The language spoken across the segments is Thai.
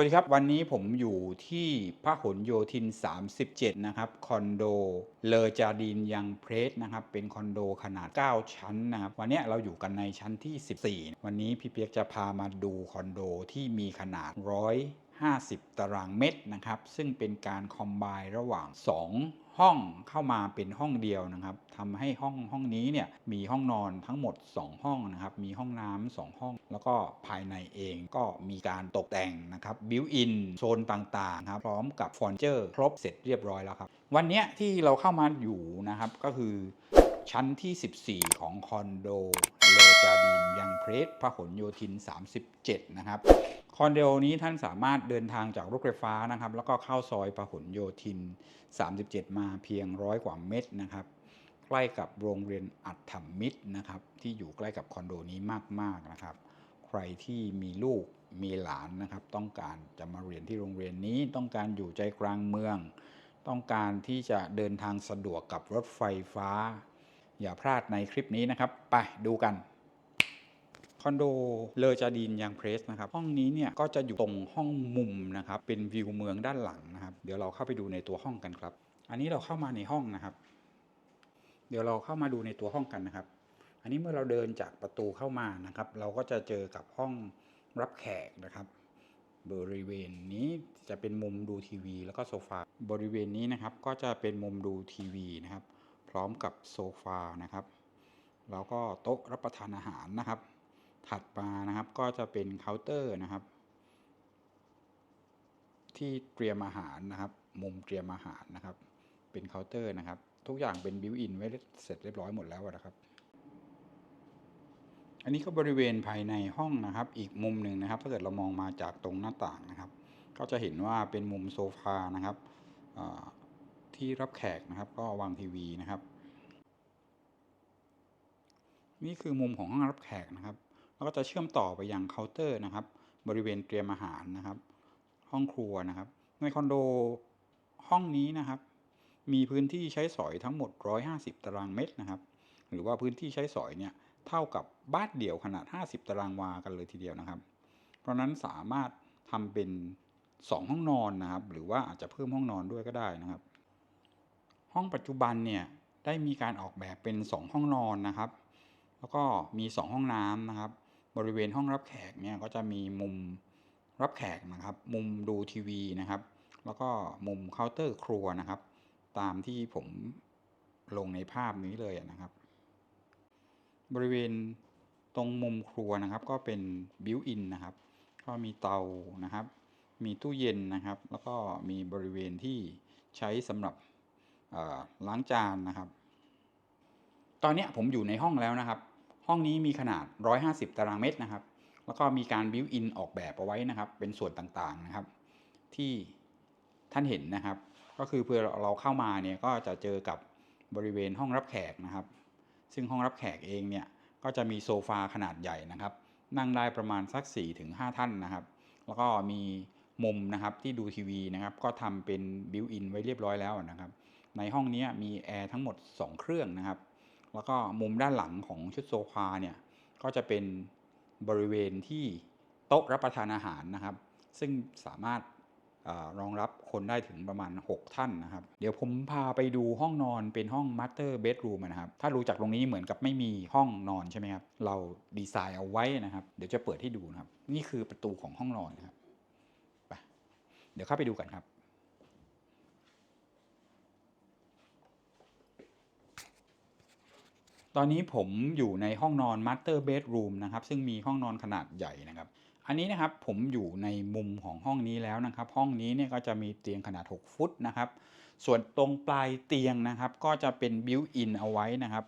วัสดีครับ วันนี้ผมอยู่ที่พหลโยธิน 37 นะครับคอนโดเลอจาดีนยังเพรสนะครับเป็นคอนโดขนาด 9 ชั้นนะครับวันนี้เราอยู่กันในชั้นที่ 14 วันนี้พี่เปียกจะพามาดูคอนโดที่มีขนาด 150 ตารางเมตรนะครับซึ่งเป็นการคอมไบระหว่าง 2 ห้องเข้ามาเป็นห้องเดียวนะครับทำให้ห้องห้องนี้เนี่ยมีห้องนอนทั้งหมด 2 ห้องนะครับ มีห้องน้ำสองห้อง แล้วก็ภายในเองก็มีการตกแต่งนะครับบิวอินโซนต่างๆครับพร้อมกับฟอร์นิเจอร์ครบเสร็จเรียบร้อยแล้วครับ วันนี้ที่เราเข้ามาอยู่นะครับก็คือ ชั้นที่ 14 ของคอนโดเลอจาดีนยังเพรสพหลโยธิน 37 นะครับคอนโดนี้ท่านสามารถเดินทางจากรถไฟฟ้านะครับ แล้วก็เข้าซอยพหลโยธิน 37 มาเพียงร้อยกว่าเมตรนะครับ ใกล้กับโรงเรียนอัฏฐมิตรนะครับ ที่อยู่ใกล้กับคอนโดนี้มากๆนะครับ ใครที่มีลูกมีหลานนะครับ ต้องการจะมาเรียนที่โรงเรียนนี้ต้องการอยู่ใจกลางเมือง ต้องการที่จะเดินทางสะดวกกับรถไฟฟ้า อย่าพลาดในคลิปนี้นะครับ ไปดูกันคอนโดเลอจาดีนยังเพรสนะครับห้องนี้เนี่ยก็จะอยู่ตรงห้องมุมนะครับเป็นวิวเมืองด้านหลังนะครับ เดี๋ยวเราเข้าไปดูในตัวห้องกันครับ อันนี้เราเข้ามาในห้องนะครับ เดี๋ยวเราเข้ามาดูในตัวห้องกันนะครับ อันนี้เมื่อเราเดินจากประตูเข้ามานะครับ เราก็จะเจอกับห้องรับแขกนะครับ บริเวณนี้จะเป็นมุมดูทีวี แล้วก็โซฟาบริเวณนี้นะครับก็จะเป็นมุมดูทีวีนะครับ พร้อมกับโซฟานะครับ แล้วก็โต๊ะรับประทานอาหารนะครับ ถัดมานะครับก็จะเป็นเคาน์เตอร์นะครับ ที่เตรียมอาหารนะครับ มุมเตรียมอาหารนะครับ เป็นเคาน์เตอร์นะครับ ทุกอย่างเป็นบิวอินไว้เสร็จเรียบร้อยหมดแล้วนะครับ อันนี้ก็บริเวณภายในห้องนะครับ อีกมุมหนึ่งนะครับ ถ้าเกิดเรามองมาจากตรงหน้าต่างนะครับ ก็จะเห็นว่าเป็นมุมโซฟานะครับ ที่รับแขกนะครับ ก็วางทีวีนะครับ นี่คือมุมของห้องรับแขกนะครับ แล้วก็จะเชื่อมต่อไปยังเคาน์เตอร์นะครับ บริเวณเตรียมอาหารนะครับ ห้องครัวนะครับ ในคอนโดห้องนี้นะครับ มีพื้นที่ใช้สอยทั้งหมด 150 ตารางเมตรนะครับ หรือว่าพื้นที่ใช้สอยเนี่ยเท่ากับบ้านเดี่ยวขนาด 50 ตารางวากันเลยทีเดียวนะครับ เพราะฉะนั้นสามารถทำเป็น 2 ห้องนอนนะครับ หรือว่าอาจจะเพิ่มห้องนอนด้วยก็ได้นะครับ ห้องปัจจุบันเนี่ยได้มีการออกแบบเป็น 2 ห้องนอนนะครับ แล้วก็มี 2 ห้องน้ำนะครับ บริเวณห้องรับแขกเนี่ยก็จะมีมุมรับแขกนะครับ มุมดูทีวีนะครับ แล้วก็มุมเคาน์เตอร์ครัวนะครับ ตามที่ผมลงในภาพนี้เลยนะครับ บริเวณตรงมุมครัวนะครับ ก็เป็นบิวอินนะครับ ก็มีเตานะครับ มีตู้เย็นนะครับ แล้วก็มีบริเวณที่ใช้สำหรับ ล้างจานนะครับ ตอนนี้ผมอยู่ในห้องแล้วนะครับ ห้องนี้มีขนาด 150 ตารางเมตรนะครับ แล้วก็มีการบิวอินออกแบบเอาไว้นะครับ เป็นส่วนต่างๆนะครับ ที่ท่านเห็นนะครับ ก็คือเพื่อเราเข้ามาเนี่ยก็จะเจอกับบริเวณห้องรับแขกนะครับ ซึ่งห้องรับแขกเองเนี่ยก็จะมีโซฟาขนาดใหญ่นะครับ นั่งได้ประมาณสัก4-5ท่านนะครับ แล้วก็มีมุมนะครับที่ดูทีวีนะครับ ก็ทำเป็นบิวอินไว้เรียบร้อยแล้วนะครับ ในห้องนี้มีแอร์ทั้งหมด 2 เครื่องนะครับ แล้วก็มุมด้านหลังของชุดโซฟาเนี่ยก็จะเป็นบริเวณที่โต๊ะรับประทานอาหารนะครับ ซึ่งสามารถอรองรับคนได้ถึงประมาณ 6 ท่านนะครับ เดี๋ยวผมพาไปดูห้องนอนเป็นห้องม master bedroom นะครับ ถ้ารู้จักตรงนี้เหมือนกับไม่มีห้องนอนใช่ไหมครับ เราดีไซน์เอาไว้นะครับ เดี๋ยวจะเปิดให้ดูนะครับ นี่คือประตูของห้องนอนนะครับไปเดี๋ยวเข้าไปดูกันครับ ตอนนี้ผมอยู่ในห้องนอน Master Bedroom นะครับ ซึ่งมีห้องนอนขนาดใหญ่นะครับ อันนี้นะครับผมอยู่ในมุมของห้องนี้แล้วนะครับ ห้องนี้เนี่ยก็จะมีเตียงขนาด 6 ฟุตนะครับ ส่วนตรงปลายเตียงนะครับ ก็จะเป็นบิวอินเอาไว้นะครับ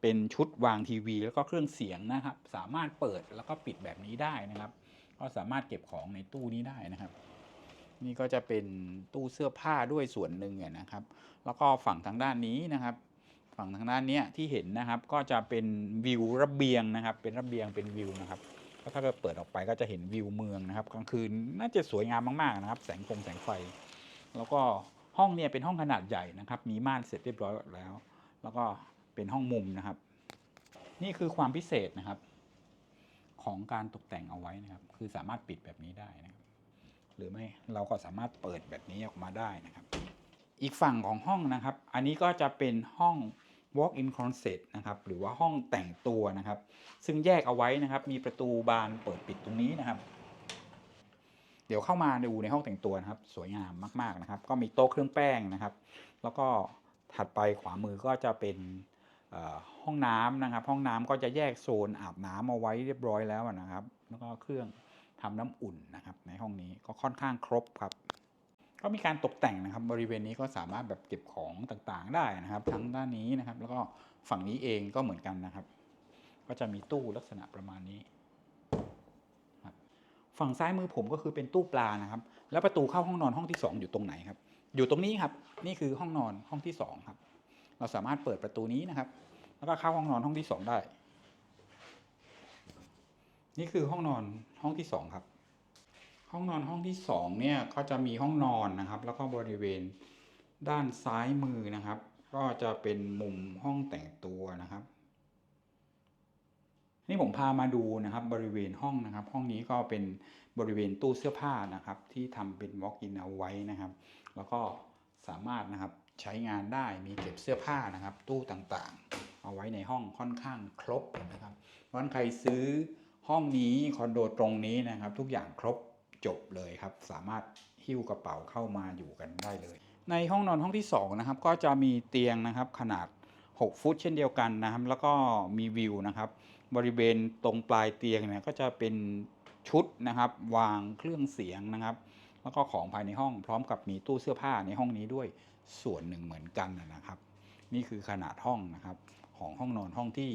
เป็นชุดวางทีวี แล้วก็เครื่องเสียงนะครับ สามารถเปิดแล้วก็ปิดแบบนี้ได้นะครับ ก็สามารถเก็บของในตู้นี้ได้นะครับนี่ก็จะเป็นตู้เสื้อผ้าด้วยส่วนหนึ่งนะครับ แล้วก็ฝั่งทางด้านนี้นะครับ ฝั่งทางด้านเนี้ยที่เห็นนะครับก็จะเป็นวิวระเบียงนะครับ เป็นระเบียงเป็นวิวนะครับก็ถ้าเกิดเปิดออกไปก็จะเห็นวิวเมืองนะครับกลางคืนน่าจะสวยงามมากๆนะครับ แสงฟงแสงไฟ แล้วก็ห้องเนี่ยเป็นห้องขนาดใหญ่นะครับ มีม่านเสร็จเรียบร้อยแล้ว แล้วก็เป็นห้องมุมนะครับ นี่คือความพิเศษนะครับ ของการตกแต่งเอาไว้นะครับ คือสามารถปิดแบบนี้ได้นะครับ หรือไม่เราก็สามารถเปิดแบบนี้ออกมาได้นะครับ อีกฝั่งของห้องนะครับ อันนี้ก็จะเป็นห้อง walk-in closet นะครับหรือว่าห้องแต่งตัวนะครับ ซึ่งแยกเอาไว้นะครับ มีประตูบานเปิดปิดตรงนี้นะครับ เดี๋ยวเข้ามาดูในห้องแต่งตัวนะครับ สวยงามมาก ๆนะครับ ก็มีโต๊ะเครื่องแป้งนะครับ แล้วก็ถัดไปขวามือก็จะเป็นห้องน้ำนะครับ ห้องน้ำก็จะแยกโซนอาบน้ำเอาไว้เรียบร้อยแล้วนะครับ แล้วก็เครื่องทำน้ำอุ่นนะครับ ในห้องนี้ก็ค่อนข้างครบครับ ก็มีการตกแต่งนะครับบริเวณนี้ก็สามารถแบบเก็บของต่างๆได้นะครับ ทั้งด้านนี้นะครับ แล้วก็ฝั่งนี้เองก็เหมือนกันนะครับ ก็จะมีตู้ลักษณะประมาณนี้ฝั่งซ้ายมือผมก็คือเป็นตู้ปลานะครับ แล้วประตูเข้าห้องนอนห้องที่ 2 อยู่ตรงไหนครับ อยู่ตรงนี้ครับ นี่คือห้องนอนห้องที่2ครับ เราสามารถเปิดประตูนี้นะครับ แล้วก็เข้าห้องนอนห้องที่ 2 ได้ นี่คือห้องนอนห้องที่ 2 ครับ ห้องนอนห้องที่สองเนี่ยก็จะมีห้องนอนนะครับ แล้วก็บริเวณด้านซ้ายมือนะครับ ก็จะเป็นมุมห้องแต่งตัวนะครับ นี่ผมพามาดูนะครับบริเวณห้องนะครับ ห้องนี้ก็เป็นบริเวณตู้เสื้อผ้านะครับ ที่ทำเป็น walk-in เอาไว้นะครับ แล้วก็สามารถนะครับใช้งานได้มีเก็บเสื้อผ้านะครับ ตู้ต่างๆ เอาไว้ในห้องค่อนข้างครบนะครับเพราะฉะนั้นใครซื้อห้องนี้คอนโดตรงนี้นะครับ ทุกอย่างครบ จบเลยครับ สามารถหิ้วกระเป๋าเข้ามาอยู่กันได้เลย ในห้องนอนห้องที่2นะครับก็จะมีเตียงนะครับขนาด 6 ฟุตเช่นเดียวกันนะครับ แล้วก็มีวิวนะครับ บริเวณตรงปลายเตียงเนี่ยก็จะเป็นชุดนะครับ วางเครื่องเสียงนะครับ แล้วก็ของภายในห้องพร้อมกับมีตู้เสื้อผ้าในห้องนี้ด้วยส่วนหนึ่งเหมือนกันนะครับ นี่คือขนาดห้องนะครับ ของห้องนอนห้องที่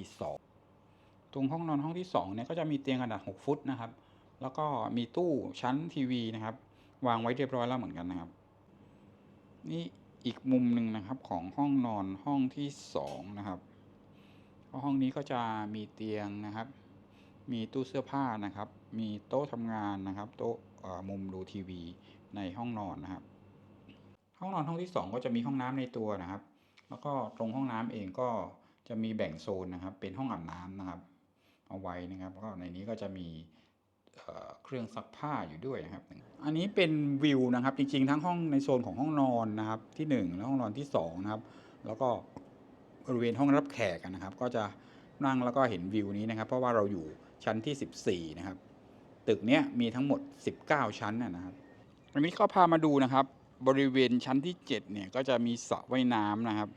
2 ตรงห้องนอนห้องที่2เนี่ยก็จะมีเตียงขนาด 6 ฟุตนะครับ แล้วก็มีตู้ชั้นทีวีนะครับ วางไว้เรียบร้อยแล้วเหมือนกันนะครับ นี่อีกมุมหนึ่งนะครับของห้องนอนห้องที่2นะครับห้องนี้ก็จะมีเตียงนะครับ มีตู้เสื้อผ้านะครับ มีโต๊ะทำงานนะครับ โต๊ะมุมดูทีวีในห้องนอนนะครับ ห้องนอนห้องที่2ก็จะมีห้องน้ำในตัวนะครับ แล้วก็ตรงห้องน้ำเองก็จะมีแบ่งโซนนะครับ เป็นห้องอาบน้ำนะครับ เอาไว้นะครับก็ในนี้ก็จะมี เครื่องซักผ้าอยู่ด้วยนะครับ อันนี้เป็นวิวนะครับ จริงๆ ทั้งห้องในโซนของห้องนอนนะครับที่ 1 และห้องนอนที่2นะครับ แล้วก็บริเวณห้องรับแขกนะครับ ก็จะนั่งแล้วก็เห็นวิวนี้นะครับ เพราะว่าเราอยู่ชั้นที่ 14 นะครับ ตึกเนี้ยมีทั้งหมด 19 ชั้นนะนะครับอันนี้ก็พามาดูนะครับ บริเวณชั้นที่ 7 เนี่ยก็จะมีสระว่ายน้ำนะครับ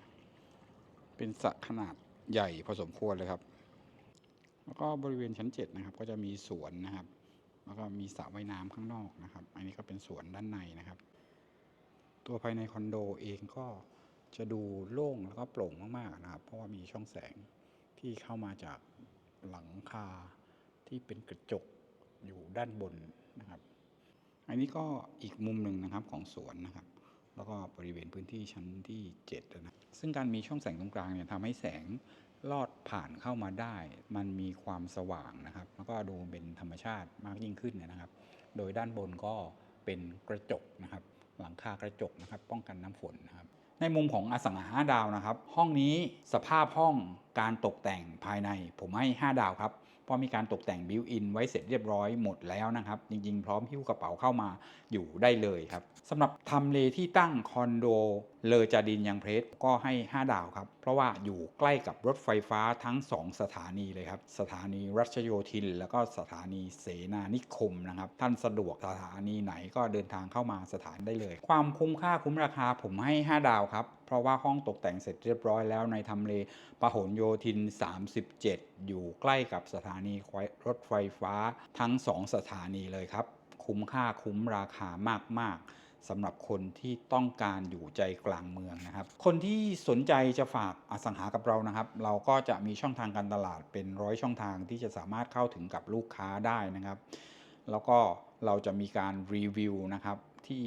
เป็นสระขนาดใหญ่พอสมควรเลยครับ แล้วก็บริเวณชั้น 7 นะครับ ก็จะมีสวนนะครับ แล้วก็มีสระว่ายน้ำข้างนอกนะครับ อันนี้ก็เป็นสวนด้านในนะครับ ตัวภายในคอนโดเองก็จะดูโล่งแล้วก็โปร่งมากๆนะครับ เพราะว่ามีช่องแสงที่เข้ามาจากหลังคาที่เป็นกระจกอยู่ด้านบนนะครับ อันนี้ก็อีกมุมหนึ่งนะครับของสวนนะครับ แล้วก็บริเวณพื้นที่ชั้นที่7นะซึ่งการมีช่องแสงตรงกลางเนี่ยทำให้แสง ลอดผ่านเข้ามาได้ มันมีความสว่างนะครับ แล้วก็ดูเป็นธรรมชาติมากยิ่งขึ้นนะครับ โดยด้านบนก็เป็นกระจกนะครับ หลังคากระจกนะครับ ป้องกันน้ำฝนนะครับ ในมุมของอสังหาห้าดาวนะครับ ห้องนี้สภาพห้องการตกแต่งภายในผมให้ 5 ดาวครับเพราะมีการตกแต่งบิวอินไว้เสร็จเรียบร้อยหมดแล้วนะครับ จริงๆ พร้อมหิ้วกระเป๋าเข้ามาอยู่ได้เลยครับสำหรับทำเลที่ตั้งคอนโด เลอจาดินยังเพรสก็ให้ 5 ดาวครับ เพราะว่าอยู่ใกล้กับรถไฟฟ้าทั้ง 2 สถานีเลยครับ สถานีรัชโยธิน แล้วก็สถานีเสนานิคมนะครับ ท่านสะดวกสถานีไหนก็เดินทางเข้ามาสถานได้เลย ความคุ้มค่าคุ้มราคาผมให้ 5 ดาวครับ เพราะว่าห้องตกแต่งเสร็จเรียบร้อยแล้วในทำเลพหลโยธิน 37 อยู่ใกล้กับสถานีรถไฟฟ้าทั้ง 2 สถานีเลยครับ คุ้มค่าคุ้มราคามากๆ สำหรับคนที่ต้องการอยู่ใจกลางเมืองนะครับ คนที่สนใจจะฝากอสังหากับเรานะครับ เราก็จะมีช่องทางการตลาดเป็นร้อยช่องทางที่จะสามารถเข้าถึงกับลูกค้าได้นะครับ แล้วก็เราจะมีการรีวิวนะครับที่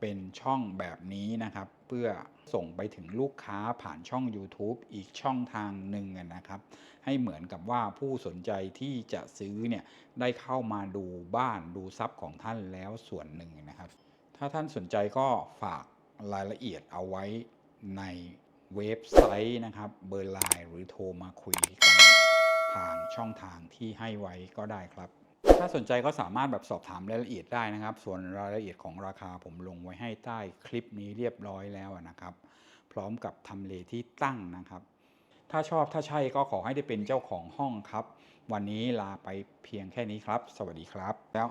เป็นช่องแบบนี้นะครับ เพื่อส่งไปถึงลูกค้าผ่านช่อง YouTube อีกช่องทางหนึ่งนะครับ ให้เหมือนกับว่าผู้สนใจที่จะซื้อเนี่ยได้เข้ามาดูบ้านดูทรัพย์ของท่านแล้วส่วนหนึ่งนะครับ ถ้าท่านสนใจก็ฝากรายละเอียดเอาไว้ในเว็บไซต์นะครับเบอร์ไลน์หรือโทรมาคุยกันทางช่องทางที่ให้ไว้ก็ได้ครับ ถ้าสนใจก็สามารถแบบสอบถามรายละเอียดได้นะครับ ส่วนรายละเอียดของราคาผมลงไว้ให้ใต้คลิปนี้เรียบร้อยแล้วนะครับ พร้อมกับทำเลที่ตั้งนะครับ ถ้าชอบถ้าใช่ก็ขอให้ได้เป็นเจ้าของห้องครับ วันนี้ลาไปเพียงแค่นี้ครับ สวัสดีครับแล้ว